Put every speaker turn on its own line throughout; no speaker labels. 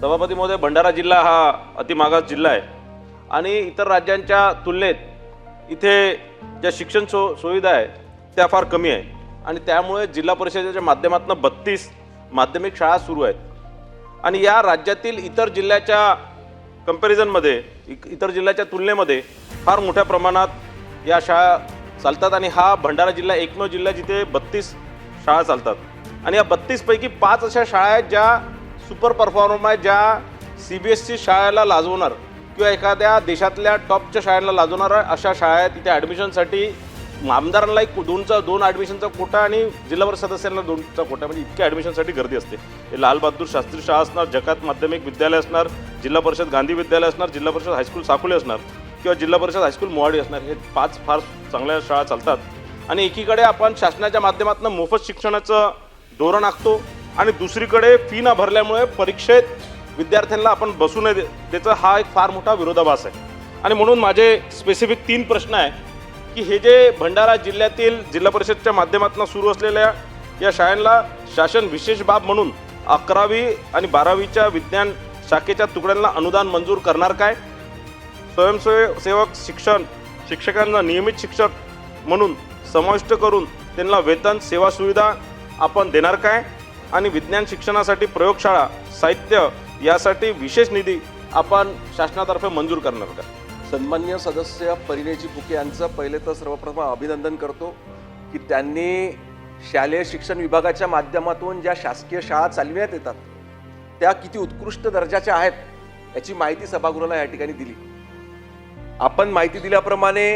सभापती महोदय भंडारा जिल्हा हा अतिमागास जिल्हा आहे. आणि इतर राज्यांच्या तुलनेत इथे ज्या शिक्षण सो सुविधा आहे त्या फार कमी आहे आणि त्यामुळे जिल्हा परिषदेच्या माध्यमातून बत्तीस माध्यमिक शाळा सुरू आहेत. आणि या राज्यातील इतर जिल्ह्याच्या कंपॅरिझनमध्ये इ- इतर जिल्ह्याच्या तुलनेमध्ये फार मोठ्या प्रमाणात या शाळा चालतात. आणि हा भंडारा जिल्हा एकमेव जिल्हा जिथे बत्तीस शाळा चालतात. आणि या बत्तीसपैकी पाच अशा शाळा आहेत ज्या सुपर परफॉर्मर आहे ज्या सी बी एस सी शाळेला लाजवणार किंवा एखाद्या देशातल्या टॉपच्या शाळेला लाजवणार अशा शाळा आहेत तिथे ॲडमिशनसाठी आमदारांना एक दोनचा दोन ॲडमिशनचा कोटा आणि जिल्हा परिषद सदस्यांना दोनचा कोटा. म्हणजे इतक्या ॲडमिशनसाठी गर्दी असते. हे लालबहादूर शास्त्री शाळा असणार जकात माध्यमिक विद्यालय असणार जिल्हा परिषद गांधी विद्यालय असणार जिल्हा परिषद हायस्कूल साकोली असणार किंवा जिल्हा परिषद हायस्कूल मोहाडी असणार. हे पाच फार चांगल्या शाळा चालतात. आणि एकीकडे आपण शासनाच्या माध्यमातून मोफत शिक्षणाचं धोरण आखतो. आणि दुसरीकडे फी न भरल्यामुळे परीक्षेत विद्यार्थ्यांना आपण बसू नये त्याचा हा एक फार मोठा विरोधाभास आहे. आणि म्हणून माझे स्पेसिफिक तीन प्रश्न आहे की हे जे भंडारा जिल्ह्यातील जिल्हा परिषदच्या माध्यमातून सुरू असलेल्या या शाळांना शासन विशेष बाब म्हणून अकरावी आणि बारावीच्या विज्ञान शाखेच्या तुकड्यांना अनुदान मंजूर करणार काय? स्वयंसेवक शिक्षण शिक्षकांना नियमित शिक्षक म्हणून समाविष्ट करून त्यांना वेतन सेवा सुविधा आपण देणार काय? आणि विज्ञान शिक्षणासाठी प्रयोगशाळा साहित्य यासाठी विशेष निधी आपण शासनातर्फे मंजूर करणार का
सन्मान्य सदस्य परिणयजी फुके यांचं पहिले तर सर्वप्रथम अभिनंदन करतो की त्यांनी शालेय शिक्षण विभागाच्या माध्यमातून ज्या शासकीय शाळा चालविण्यात येतात त्या किती उत्कृष्ट दर्जाच्या आहेत याची माहिती सभागृहाला या ठिकाणी दिली. आपण माहिती दिल्याप्रमाणे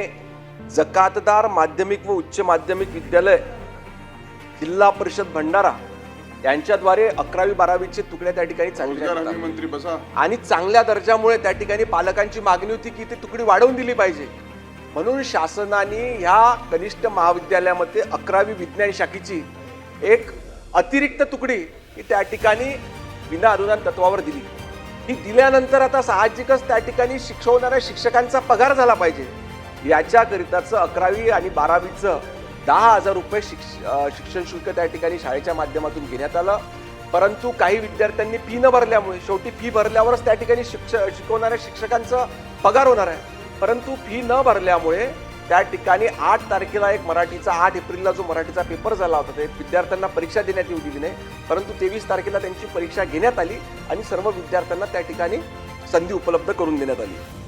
जकातदार माध्यमिक व उच्च माध्यमिक विद्यालय जिल्हा परिषद भंडारा यांच्याद्वारे अकरावी बारावीचे तुकड्या त्या ठिकाणी
मंत्री बसा.
आणि चांगल्या दर्जामुळे त्या ठिकाणी पालकांची मागणी होती की ती तुकडी वाढवून दिली पाहिजे. म्हणून शासनाने ह्या कनिष्ठ महाविद्यालयामध्ये अकरावी विज्ञान शाखेची एक अतिरिक्त तुकडी ही त्या ठिकाणी विना अनुदान तत्वावर दिली. ही दिल्यानंतर आता साहजिकच त्या ठिकाणी शिकवणाऱ्या शिक्षकांचा पगार झाला पाहिजे. याच्याकरिताचं अकरावी आणि बारावीचं दहा हजार रुपये शिक्ष शिक्षण शुल्क त्या ठिकाणी शाळेच्या माध्यमातून घेण्यात आलं. परंतु काही विद्यार्थ्यांनी फी न भरल्यामुळे शेवटी फी भरल्यावरच त्या ठिकाणी शिक्ष शिकवणाऱ्या शिक्षकांचा पगार होणार आहे. परंतु फी न भरल्यामुळे त्या ठिकाणी आठ तारखेला एक मराठीचा आठ एप्रिलला जो मराठीचा पेपर झाला होता ते विद्यार्थ्यांना परीक्षा देण्यात येऊ दिली नाही. परंतु तेवीस तारखेला त्यांची परीक्षा घेण्यात आली आणि सर्व विद्यार्थ्यांना त्या ठिकाणी संधी उपलब्ध करून देण्यात आली.